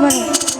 সেটা বলো